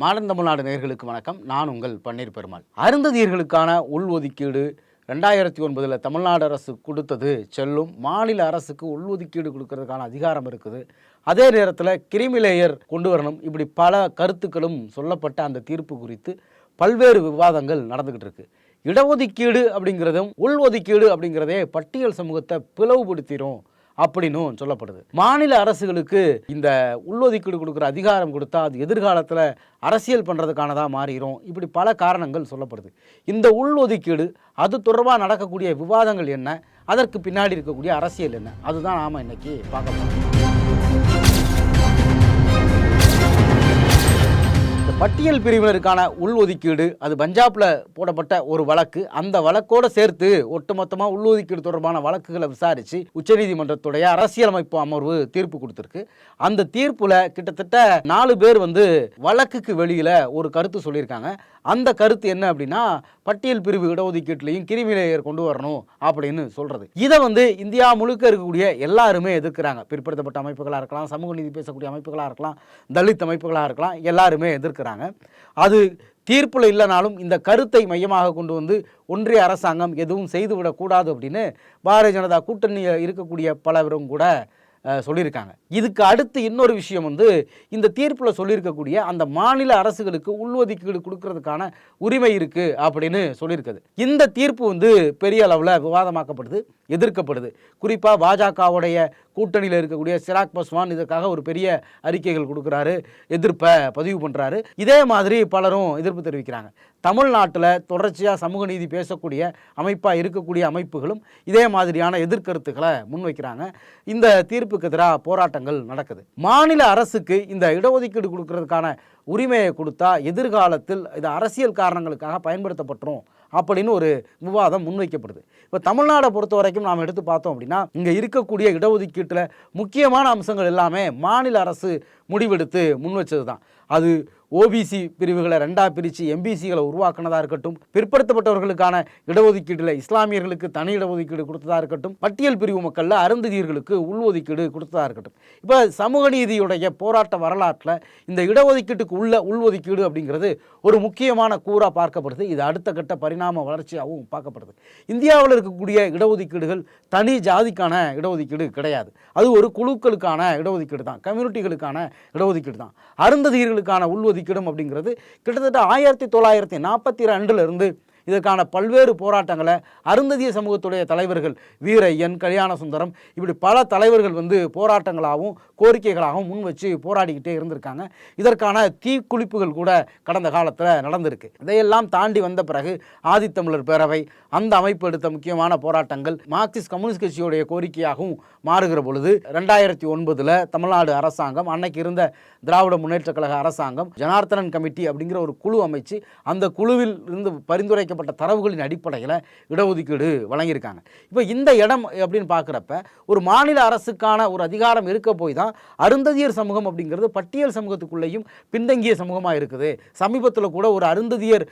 Modern Tamil Nadu வணக்கம். நான் உங்கள் பன்னீர் பெருமாள். அருந்ததியர்களுக்கான உள்ஒதுக்கீடு ரெண்டாயிரத்தி ஒன்பதில் தமிழ்நாடு அரசு கொடுத்தது செல்லும். மாநில அரசுக்கு உள்ஒதுக்கீடு கொடுக்கறதுக்கான அதிகாரம் இருக்குது. அதே நேரத்தில் கிரிமிலேயர் கொண்டு வரணும். இப்படி பல கருத்துக்களும் சொல்லப்பட்ட அந்த தீர்ப்பு குறித்து பல்வேறு விவாதங்கள் நடந்துக்கிட்டு இருக்கு. இடஒதுக்கீடு அப்படிங்கிறதும் உள்ஒதுக்கீடு அப்படிங்கிறதே பட்டியல் சமூகத்தை பிளவுபடுத்திடும் அப்படின்னும் சொல்லப்படுது. மாநில அரசுகளுக்கு இந்த உள்ஒதுக்கீடு கொடுக்குற அதிகாரம் கொடுத்தா அது எதிர்காலத்தில் அரசியல் பண்ணுறதுக்கானதாக மாறிடும் இப்படி பல காரணங்கள் சொல்லப்படுது. இந்த உள்ஒதுக்கீடு அது தொடர்பாக நடக்கக்கூடிய விவாதங்கள் என்ன? அதற்கு பின்னாடி இருக்கக்கூடிய அரசியல் என்ன? அதுதான் நாம் இன்னைக்கு பார்க்க போகிறோம் பட்டியல் பிரிவினருக்கான உள்ஒதுக்கீடு அது பஞ்சாப்ல போடப்பட்ட ஒரு வழக்கு. அந்த வழக்கோட சேர்த்து ஒட்டுமொத்தமாக உள்ஒதுக்கீடு தொடர்பான வழக்குகளை விசாரித்து உச்சநீதிமன்றத்துடைய அரசியலமைப்பு அமர்வு தீர்ப்பு கொடுத்துருக்கு. அந்த தீர்ப்புல கிட்டத்தட்ட நாலு பேர் வந்து வழக்குக்கு வெளியில ஒரு கருத்து சொல்லியிருக்காங்க. அந்த கருத்து என்ன அப்படின்னா பட்டியல் பிரிவு இடஒதுக்கீட்டிலையும் கிரிமிலேயர் கொண்டு வரணும் அப்படின்னு சொல்கிறது இதை வந்து இந்தியா முழுக்க இருக்கக்கூடிய எல்லாருமே எதிர்க்கிறாங்க. பிற்படுத்தப்பட்ட அமைப்புகளாக இருக்கலாம் சமூக நீதி பேசக்கூடிய அமைப்புகளாக இருக்கலாம் தலித் அமைப்புகளாக இருக்கலாம் எல்லாருமே எதிர்க்கிறாங்க. அது தீர்ப்பில் இல்லைனாலும் இந்த கருத்தை மையமாக கொண்டு வந்து ஒன்றிய அரசாங்கம் எதுவும் செய்துவிடக்கூடாது அப்படின்னு பாரதிய ஜனதா கூட்டணியில் இருக்கக்கூடிய பலரும் கூட சொல்லியிருக்காங்க. இதுக்கு அடுத்து இன்னொரு விஷயம் வந்து இந்த தீர்ப்பில் சொல்லியிருக்கக்கூடிய அந்த மாநில அரசுகளுக்கு உள்ஒதுக்கீடு கொடுக்கறதுக்கான உரிமை இருக்கு அப்படின்னு சொல்லியிருக்குது. இந்த தீர்ப்பு வந்து பெரிய அளவில் விவாதமாக்கப்படுது எதிர்க்கப்படுது. குறிப்பாக பாஜகவுடைய கூட்டணியில் இருக்கக்கூடிய சிராக் பஸ்வான் இதற்காக ஒரு பெரிய அறிக்கைகள் கொடுக்குறாரு எதிர்ப்பை பதிவு பண்ணுறாரு இதே மாதிரி பலரும் எதிர்ப்பு தெரிவிக்கிறாங்க. தமிழ்நாட்டில் தொடர்ச்சியாக சமூக நீதி பேசக்கூடிய அமைப்பாக இருக்கக்கூடிய அமைப்புகளும் இதே மாதிரியான எதிர்கருத்துக்களை முன்வைக்கிறாங்க. இந்த தீர்ப்புக்கு எதிராக போராட்டங்கள் நடக்குது. மாநில அரசுக்கு இந்த இடஒதுக்கீடு கொடுக்கறதுக்கான உரிமையை கொடுத்தா எதிர்காலத்தில் இது அரசியல் காரணங்களுக்காக பயன்படுத்தப்பட்டுரும் அப்படின்னு ஒரு விவாதம் முன்வைக்கப்படுது. இப்போ தமிழ்நாடை பொறுத்த வரைக்கும் நாம் எடுத்து பார்த்தோம் அப்படின்னா இங்கே இருக்கக்கூடிய இடஒதுக்கீட்டில் முக்கியமான அம்சங்கள் எல்லாமே மாநில அரசு முடிவெடுத்து முன் வச்சது தான் அது ஓபிசி பிரிவுகளை ரெண்டா பிரித்து எம்பிசிகளை உருவாக்குனதாக இருக்கட்டும் பிற்படுத்தப்பட்டவர்களுக்கான இடஒதுக்கீட்டில் இஸ்லாமியர்களுக்கு தனி இடஒதுக்கீடு கொடுத்ததா இருக்கட்டும் பட்டியல் பிரிவு மக்களில் அருந்ததியர்களுக்கு உள்ஒதுக்கீடு கொடுத்ததா இருக்கட்டும். இப்போ சமூக நீதியுடைய போராட்ட வரலாற்றில் இந்த இடஒதுக்கீட்டுக்கு உள்ள உள்ஒதுக்கீடு அப்படிங்கிறது ஒரு முக்கியமான கூறாக பார்க்கப்படுது. இது அடுத்த கட்ட பரிணாம வளர்ச்சியாகவும் பார்க்கப்படுது. இந்தியாவில் இருக்கக்கூடிய இடஒதுக்கீடுகள் தனி ஜாதிக்கான இடஒதுக்கீடு கிடையாது. அது ஒரு குழுக்களுக்கான இடஒதுக்கீடு தான் கம்யூனிட்டிகளுக்கான இடஒதுக்கீடு தான் அருந்ததியர்களுக்கான உள்ஒதுக்கீடும் அப்படிங்கிறது கிட்டத்தட்ட ஆயிரத்தி தொள்ளாயிரத்தி நாற்பத்தி ரெண்டுலேருந்து இதற்கான பல்வேறு போராட்டங்களை அருந்ததிய சமூகத்துடைய தலைவர்கள் வீரையன் கல்யாண சுந்தரம் இப்படி பல தலைவர்கள் வந்து போராட்டங்களாகவும் கோரிக்கைகளாகவும் முன் வச்சு போராடிக்கிட்டே இருந்திருக்காங்க. இதற்கான தீக்குளிப்புகள் கூட கடந்த காலத்தில் நடந்திருக்கு. இதையெல்லாம் தாண்டி வந்த பிறகு ஆதித்தமிழர் பேரவை அந்த அமைப்பு எடுத்த முக்கியமான போராட்டங்கள் மார்க்சிஸ்ட் கம்யூனிஸ்ட் கட்சியுடைய கோரிக்கையாகவும் மாறுகிற பொழுது ரெண்டாயிரத்தி ஒன்பதில் தமிழ்நாடு அரசாங்கம் அன்னைக்கு இருந்த திராவிட முன்னேற்றக் கழக அரசாங்கம் ஜனார்த்தனன் கமிட்டி அப்படிங்கிற ஒரு குழு அமைச்சு அந்த குழுவில் இருந்து பரிந்துரைக்கப்பட்ட தரவுகளின் அடிப்படையில் இடஒதுக்கீடு வழங்கியிருக்காங்க. இப்போ இந்த இடம் அப்படின்னு பார்க்குறப்ப ஒரு மாநில அரசுக்கான ஒரு அதிகாரம் இருக்க போய் தான் அருந்ததியர் சமூகம் அப்படிங்கிறது பட்டியல் சமூகத்துக்குள்ளேயும் பின்தங்கிய சமூகமாக இருக்குது. சமீபத்தில் கூட ஒரு அருந்ததியர்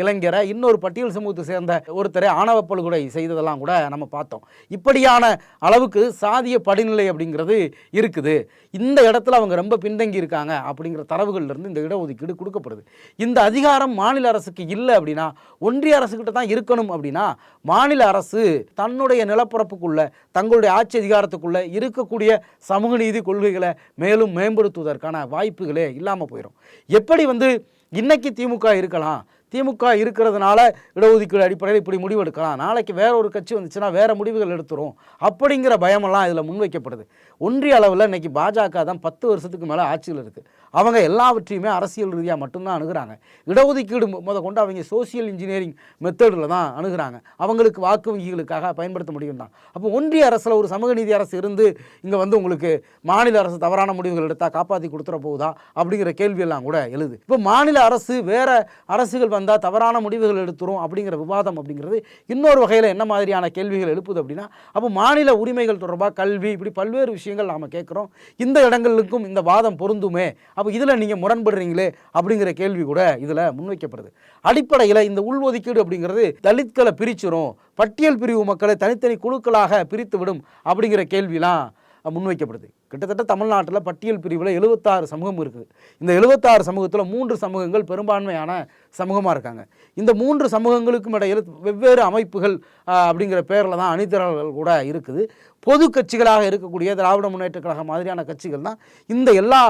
இளைஞரை இன்னொரு பட்டியல் சமூகத்தை சேர்ந்த ஒருத்தரை ஆணவ படுகொலை செய்ததெல்லாம் கூட நம்ம பார்த்தோம். இப்படியான அளவுக்கு சாதிய படிநிலை அப்படிங்கிறது இருக்குது. இந்த இடத்துல அவங்க ரொம்ப பின்தங்கி இருக்காங்க அப்படிங்கிற தரவுகள்ல இருந்து இந்த இடஒதுக்கீடு கொடுக்கப்படுது. இந்த அதிகாரம் மாநில அரசுக்கு இல்லை அப்படின்னா ஒன்றிய அரசுக்கிட்ட தான் இருக்கணும் அப்படின்னா மாநில அரசு தன்னுடைய நிலப்பரப்புக்குள்ள தங்களுடைய ஆட்சி அதிகாரத்துக்குள்ள இருக்கக்கூடிய சமூக நீதி கொள்கைகளை மேலும் மேம்படுத்துவதற்கான வாய்ப்புகளே இல்லாமல் போயிடும் எப்படி வந்து இன்னைக்கு திமுக இருக்கலாம் திமுக இருக்கிறதுனால இடஒதுக்கீடு அடிப்படையில் இப்படி முடிவு எடுக்கலாம் நாளைக்கு வேற ஒரு கட்சி வந்துச்சுன்னா வேற முடிவுகள் எடுத்துரும் அப்படிங்கிற பயமெல்லாம் இதில் முன்வைக்கப்படுது. ஒன்றிய அளவில் இன்னைக்கு பாஜக தான் பத்து வருஷத்துக்கு மேலே ஆட்சியில் இருக்குது அவங்க எல்லாவற்றையுமே அரசியல் ரீதியாக மட்டும்தான் அணுகிறாங்க. இடஒதுக்கீடு முத கொண்டு அவங்க சோசியல் இன்ஜினியரிங் மெத்தடில் தான் அணுகுறாங்க. அவங்களுக்கு வாக்கு வங்கிகளுக்காக பயன்படுத்த முடியும் தான். அப்போ ஒன்றிய அரசில் ஒரு சமூக நீதி அரசு இருந்து இங்கே வந்து உங்களுக்கு மாநில அரசு தவறான முடிவுகள் எடுத்தால் காப்பாற்றி கொடுத்துட போகுதா? அப்படிங்கிற கேள்வியெல்லாம் கூட எழுது. இப்போ மாநில அரசு வேறு அரசுகள் வந்தால் தவறான முடிவுகள் எடுத்துரும் அப்படிங்கிற விவாதம் அப்படிங்கிறது இன்னொரு வகையில் என்ன மாதிரியான கேள்விகள் எழுப்புது அப்படின்னா அப்போ மாநில உரிமைகள் தொடர்பாக கல்வி இப்படி பல்வேறு விஷயங்கள் நாம் கேட்குறோம். இந்த இடங்களுக்கும் இந்த வாதம் பொருந்துமே அப்போ இதில் நீங்கள் முரண்படுறீங்களே அப்படிங்கிற கேள்வி கூட இதில் முன்வைக்கப்படுது. அடிப்படையில் இந்த உள்ஒதுக்கீடு அப்படிங்கிறது தலித்களை பிரிச்சிரும் பட்டியல் பிரிவு மக்களை தனித்தனி குழுக்களாக பிரித்து விடும் அப்படிங்கிற கேள்விலாம் முன்வைக்கப்படுது. கிட்டத்தட்ட தமிழ்நாட்டில் பட்டியல் பிரிவில் எழுபத்தாறு சமூகம் இருக்குது. இந்த எழுபத்தாறு சமூகத்தில் மூன்று சமூகங்கள் பெரும்பான்மையான சமூகமாக இருக்காங்க. இந்த மூன்று சமூகங்களுக்கும் இடையில் வெவ்வேறு அமைப்புகள் அப்படிங்கிற பேரில் தான் அணிதிரல்கள் கூட இருக்குது. பொது கட்சிகளாக இருக்கக்கூடிய திராவிட முன்னேற்ற கழகம் மாதிரியான கட்சிகள் தான் இந்த எல்லா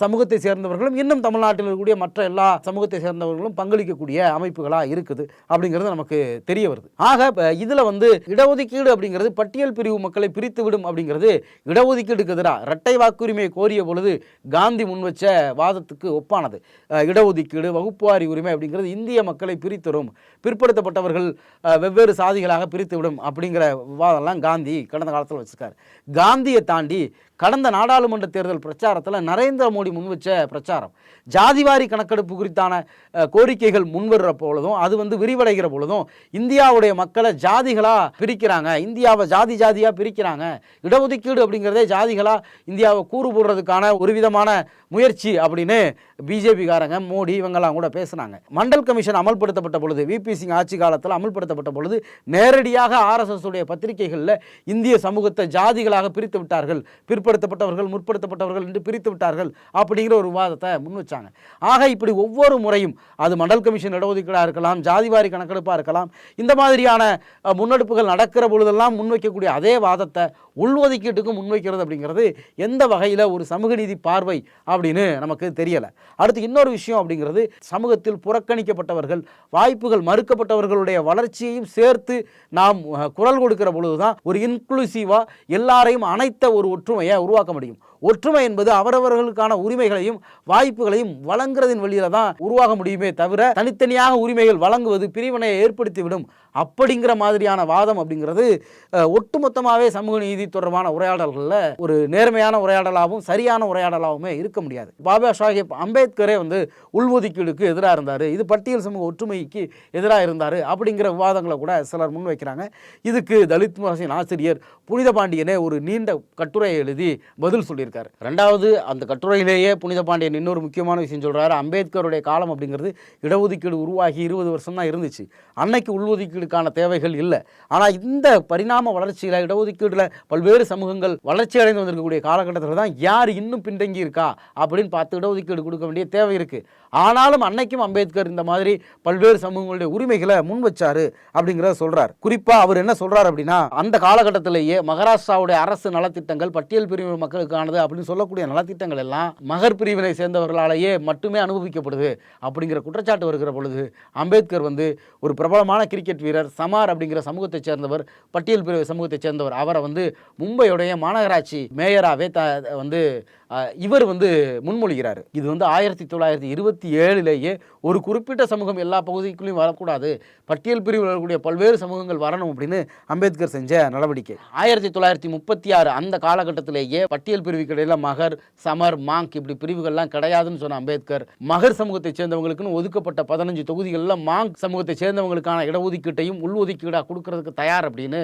சமூகத்தை சேர்ந்தவர்களும் இன்னும் தமிழ்நாட்டில் இருக்கக்கூடிய மற்ற எல்லா சமூகத்தை சேர்ந்தவர்களும் பங்களிக்கக்கூடிய அமைப்புகளாக இருக்குது அப்படிங்கிறது நமக்கு தெரிய வருது. ஆக இதில் வந்து இடஒதுக்கீடு அப்படிங்கிறது பட்டியல் பிரிவு மக்களை பிரித்து விடும் அப்படிங்கிறது இடஒதுக்கீடுக்கு எதிராக இரட்டை வாக்குரிமை கோரிய பொழுது காந்தி முன்வச்ச வாதத்துக்கு ஒப்பானது. இடஒதுக்கீடு வகுப்புவாரி உரிமை அப்படிங்கிறது இந்திய மக்களை பிரித்தரும் பிற்படுத்தப்பட்டவர்கள் வெவ்வேறு சாதிகளாக பிரித்துவிடும் அப்படிங்கிற வாதம்லாம் காந்தி கடந்த காலத்தில் வச்சிருக்காரு காந்தியை தாண்டி கடந்த நாடாளுமன்ற தேர்தல் பிரச்சாரத்தில் நரேந்திர மோடி முன்வச்ச பிரச்சாரம். ஜாதிவாரி கணக்கெடுப்பு குறித்தான கோரிக்கைகள் முன்வர்ற பொழுதும் அது வந்து விரிவடைகிற பொழுதும் இந்தியாவுடைய மக்களை ஜாதிகளாக பிரிக்கிறாங்க. இந்தியாவை ஜாதி ஜாதியாக பிரிக்கிறாங்க. இடஒதுக்கீடு அப்படிங்கிறதே ஜாதிகளாக இந்தியாவை கூறு போடுறதுக்கான ஒரு விதமான முயற்சி அப்படின்னு பிஜேபிக்காரங்க மோடி இவங்கெல்லாம் கூட பேசுனாங்க. மண்டல் கமிஷன் அமல்படுத்தப்பட்ட பொழுது விபி சிங் ஆட்சி காலத்தில் அமல்படுத்தப்பட்ட பொழுது நேரடியாக ஆர்எஸ்எஸ் உடைய பத்திரிகைகளில் இந்திய சமூகத்தை ஜாதிகளாக பிரித்து விட்டார்கள். பிற்படுத்தப்பட்டவர்கள் முற்படுத்தப்பட்டவர்கள் என்று பிரித்து விட்டார்கள் அப்படிங்கிற ஒரு விவாதத்தை முன் வச்சாங்க. ஆக இப்படி ஒவ்வொரு முறையும் அது மண்டல் கமிஷன் இடஒதுக்கீடாக இருக்கலாம் ஜாதிவாரி கணக்கெடுப்பாக இருக்கலாம் இந்த மாதிரியான முன்னெடுப்புகள் நடக்கிற பொழுதெல்லாம் முன்வைக்கக்கூடிய அதே வாதத்தை உள்ஒதுக்கீட்டுக்கும் முன்வைக்கிறது அப்படிங்கிறது எந்த வகையில் ஒரு சமூக நீதி பார்வை அப்படின்னு நமக்கு தெரியலை. அடுத்து இன்னொரு விஷயம் அப்படிங்கிறது சமூகத்தில் புறக்கணிக்கப்பட்டவர்கள் வாய்ப்புகள் மறுக்கப்பட்டவர்களுடைய வளர்ச்சியையும் சேர்த்து நாம் குரல் கொடுக்கிற பொழுது தான் ஒரு இன்க்ளூசிவாக எல்லாரையும் அனைத்த ஒரு ஒற்றுமையை உருவாக்க முடியும். ஒற்றுமை என்பது அவரவர்களுக்கான உரிமைகளையும் வாய்ப்புகளையும் வழங்குறதின் வழியில தான் உருவாக முடியுமே தவிர தனித்தனியாக உரிமைகள் வழங்குவது பிரிவினையை ஏற்படுத்திவிடும் அப்படிங்கிற மாதிரியான வாதம் அப்படிங்கிறது ஒட்டுமொத்தமாகவே சமூக நீதி தொடர்பான உரையாடல்களில் ஒரு நேர்மையான உரையாடலாகவும் சரியான உரையாடலாகவுமே இருக்க முடியாது. பாபா சாஹேப் அம்பேத்கரே வந்து உள்ஒதுக்கீடுக்கு எதிராக இருந்தார் இது பட்டியல் சமூக ஒற்றுமைக்கு எதிராக இருந்தார் அப்படிங்கிற விவாதங்களை கூட சிலர் முன்வைக்கிறாங்க இதுக்கு தலித் முரசின் ஆசிரியர் புனித பாண்டியனே ஒரு நீண்ட கட்டுரையை எழுதி பதில் சொல்லியிருக்காரு. ரெண்டாவது அந்த கட்டுரையிலேயே புனித பாண்டியன் இன்னொரு முக்கியமான விஷயம் சொல்கிறாரு அம்பேத்கருடைய காலம் அப்படிங்கிறது இடஒதுக்கீடு உருவாகி இருபது வருஷம் தான் இருந்துச்சு. அன்னைக்கு உள்ஒதுக்கீடுக்கான தேவைகள் இல்லை. ஆனால் இந்த பரிணாம வளர்ச்சியில் இடஒதுக்கீடில் பல்வேறு சமூகங்கள் வளர்ச்சி அடைந்து வந்திருக்கக்கூடிய காலகட்டத்தில் தான் யார் இன்னும் பின்தங்கி இருக்கா அப்படின்னு பார்த்து இடஒதுக்கீடு கொடுக்க வேண்டிய தேவை இருக்குது ஆனாலும் அன்னைக்கும் அம்பேத்கர் இந்த மாதிரி பல்வேறு சமூகங்களுடைய உரிமைகளை முன் வச்சாரு அப்படிங்கிறத சொல்றார். குறிப்பா அவர் என்ன சொல்றார் அப்படின்னா அந்த காலகட்டத்திலேயே மகாராஷ்டிராவுடைய அரசு நலத்திட்டங்கள் பட்டியல் பிரிவு மக்களுக்கானது அப்படின்னு சொல்லக்கூடிய நலத்திட்டங்கள் எல்லாம் மகர் பிரிவினை சேர்ந்தவர்களாலேயே மட்டுமே அனுபவிக்கப்படுது அப்படிங்கிற குற்றச்சாட்டு வருகிற பொழுது அம்பேத்கர் வந்து ஒரு பிரபலமான கிரிக்கெட் வீரர் சமார் அப்படிங்கிற சமூகத்தைச் சேர்ந்தவர் பட்டியல் பிரிவு சமூகத்தைச் சேர்ந்தவர். அவரை வந்து மும்பையுடைய மாநகராட்சி மேயராகவே த வந்து இவர் வந்து முன்மொழிகிறார். இது வந்து ஆயிரத்தி தொள்ளாயிரத்தி இருபத்தி ஏழுலேயே ஒரு குறிப்பிட்ட சமூகம் எல்லா பகுதிக்குள்ளேயும் வரக்கூடாது. பட்டியல் பிரிவில் வரக்கூடிய பல்வேறு சமூகங்கள் வரணும் அப்படின்னு அம்பேத்கர் செஞ்ச நடவடிக்கை. ஆயிரத்தி தொள்ளாயிரத்தி முப்பத்தி ஆறு அந்த காலகட்டத்திலேயே பட்டியல் பிரிவுக்கு இடையில மகர் சமர் மாங்க் இப்படி பிரிவுகள்லாம் கிடையாதுன்னு சொன்ன அம்பேத்கர் மகர் சமூகத்தை சேர்ந்தவங்களுக்குன்னு ஒதுக்கப்பட்ட பதினஞ்சு தொகுதிகளில் மாங்க் சமூகத்தை சேர்ந்தவங்களுக்கான இடஒதுக்கீட்டையும் உள்ஒதுக்கீடாக கொடுக்கறதுக்கு தயார் அப்படின்னு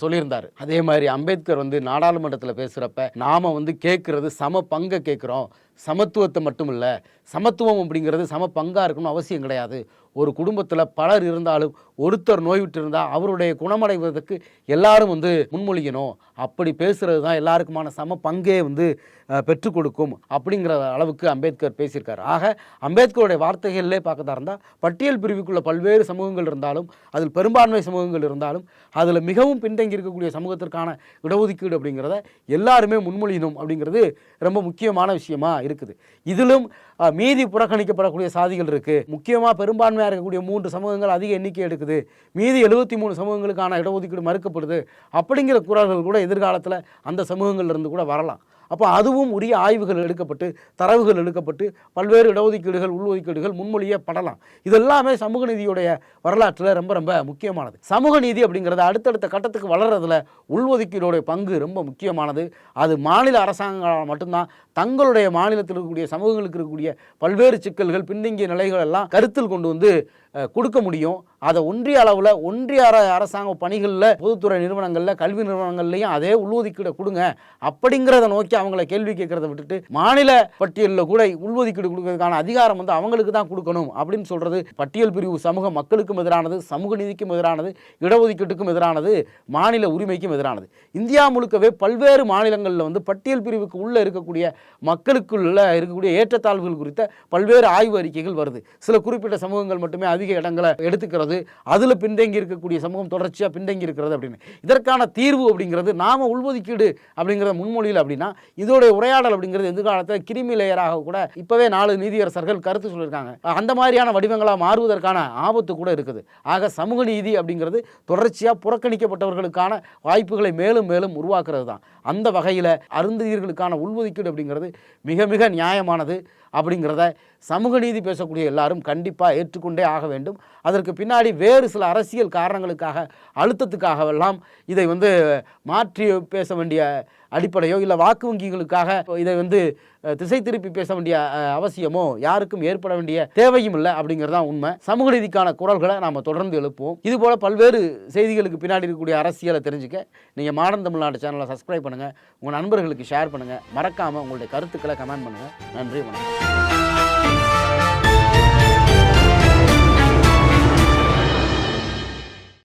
சொல்லியிருந்தார். அதே மாதிரி அம்பேத்கர் வந்து நாடாளுமன்றத்தில் பேசுகிறப்ப நாம வந்து கேட்கறது சம பங்கை கேட்குறோம். சமத்துவத்தை மட்டும் இல்லை சமத்துவம் அப்படிங்கிறது சம பங்காக இருக்கணும்னு அவசியம் கிடையாது. ஒரு குடும்பத்தில் பலர் இருந்தாலும் ஒருத்தர் நோய்விட்டு இருந்தால் அவருடைய குணமடைவதற்கு எல்லாரும் வந்து முன்மொழியணும். அப்படி பேசுகிறது தான் எல்லாருக்குமான சம பங்கே வந்து பெற்றுக் கொடுக்கும் அப்படிங்கிற அளவுக்கு அம்பேத்கர் பேசியிருக்கார். ஆக அம்பேத்கருடைய வார்த்தைகளிலே பார்க்கதா இருந்தால் பட்டியல் பிரிவுக்குள்ள பல்வேறு சமூகங்கள் இருந்தாலும் அதில் பெரும்பான்மை சமூகங்கள் இருந்தாலும் அதில் மிகவும் பின்தங்கி இருக்கக்கூடிய சமூகத்திற்கான இடஒதுக்கீடு அப்படிங்கிறத எல்லாருமே முன்மொழியணும் அப்படிங்கிறது ரொம்ப முக்கியமான விஷயமா இருக்குது. இதிலும் மீதி புறக்கணிக்கப்படக்கூடிய சாதிகள் இருக்குது முக்கியமாக பெரும்பான்மையாக இருக்கக்கூடிய மூன்று சமூகங்கள் அதிக எண்ணிக்கை எடுக்குது. மீதி எழுபத்தி மூணு சமூகங்களுக்கான இடஒதுக்கீடு மறுக்கப்படுது. அப்படிங்கிற குரல்கள் கூட எதிர்காலத்தில் அந்த சமூகங்கள்ல இருந்து கூட வரலாம். அப்போ அதுவும் உரிய ஆய்வுகள் எடுக்கப்பட்டு தரவுகள் எடுக்கப்பட்டு பல்வேறு இடஒதுக்கீடுகள் உள்ஒதுக்கீடுகள் முன்மொழியப்படலாம் இதெல்லாமே சமூக நீதியுடைய வரலாற்றில் ரொம்ப ரொம்ப முக்கியமானது. சமூக நீதி அப்படிங்கிறது அடுத்தடுத்த கட்டத்துக்கு வளர்கிறதுல உள்ஒதுக்கீடுடைய பங்கு ரொம்ப முக்கியமானது. அது மாநில அரசாங்கங்களால் மட்டும்தான் தங்களுடைய மாநிலத்தில் இருக்கக்கூடிய சமூகங்களுக்கு இருக்கக்கூடிய பல்வேறு சிக்கல்கள் பின்தங்கிய நிலைகள் எல்லாம் கருத்தில் கொண்டு வந்து கொடுக்க முடியும். அதை ஒன்றிய அளவில் ஒன்றிய அரசாங்க பணிகளில் பொதுத்துறை நிறுவனங்களில் கல்வி நிறுவனங்கள்லையும் அதே உள்ஒதுக்கீடு கொடுங்க. அப்படிங்கிறத நோக்கி அவங்கள கேள்வி கேட்குறத விட்டுட்டு மாநில பட்டியலில் கூட உள்ஒதுக்கீடு கொடுக்கறதுக்கான அதிகாரம் வந்து அவங்களுக்கு தான் கொடுக்கணும் அப்படின்னு சொல்கிறது பட்டியல் பிரிவு சமூக மக்களுக்கும் எதிரானது சமூக நீதிக்கும் எதிரானது இடஒதுக்கீட்டுக்கும் எதிரானது மாநில உரிமைக்கும் எதிரானது. இந்தியா முழுக்கவே பல்வேறு மாநிலங்களில் வந்து பட்டியல் பிரிவுக்கு உள்ளே இருக்கக்கூடிய மக்களுக்குள்ள இருக்கக்கூடிய ஏற்றத்தாழ்வுகள் குறித்த பல்வேறு ஆய்வு அறிக்கைகள் வருது. சில குறிப்பிட்ட சமூகங்கள் மட்டுமே அதிக இடங்களை எடுத்துக்கிறது அதில் பின்தங்கி இருக்கக்கூடிய சமூகம் தொடர்ச்சியாக பின்தங்கி இருக்கிறது அப்படின்னு. இதற்கான தீர்வு அப்படிங்கிறது நாம உள்ஒதுக்கீடு அப்படிங்கிற முன்மொழியில் அப்படின்னா இதோடைய உரையாடல் அப்படிங்கிறது எதிர்காலத்தில் கிருமி லேயராக கூட இப்போவே நாலு நீதியரசர்கள் கருத்து சொல்லியிருக்காங்க. அந்த மாதிரியான வடிவங்களாக மாறுவதற்கான ஆபத்து கூட இருக்குது. ஆக சமூக நீதி அப்படிங்கிறது தொடர்ச்சியாக புறக்கணிக்கப்பட்டவர்களுக்கான வாய்ப்புகளை மேலும் மேலும் உருவாக்குறது தான். அந்த வகையில் அருந்ததியர்களுக்கான உள்ஒதுக்கீடு அப்படிங்கிறது மிக மிக நியாயமானது அப்படிங்கிறத சமூக நீதி பேசக்கூடிய எல்லாரும் கண்டிப்பாக ஏற்றுக்கொண்டே ஆக வேண்டும். அதற்கு பின்னாடி வேறு சில அரசியல் காரணங்களுக்காக அழுத்தத்துக்காகவெல்லாம் இதை வந்து மாற்றி பேச வேண்டிய அடிப்படையோ இல்லை வாக்கு வங்கிகளுக்காக இதை வந்து திசை திருப்பி பேச வேண்டிய அவசியமோ யாருக்கும் ஏற்பட வேண்டிய தேவையும் இல்லை அப்படிங்கிறது தான் உண்மை. சமூக நீதிக்கான குரல்களை நாம் தொடர்ந்து எழுப்புவோம். இதுபோல் பல்வேறு செய்திகளுக்கு பின்னாடி இருக்கக்கூடிய அரசியலை தெரிஞ்சுக்க நீங்கள் மாடர்ன் தமிழ்நாடு சேனலை சப்ஸ்கிரைப் பண்ணுங்கள் உங்கள் நண்பர்களுக்கு ஷேர் பண்ணுங்கள் மறக்காமல் உங்களுடைய கருத்துக்களை கமெண்ட் பண்ணுங்கள் நன்றி வணக்கம்.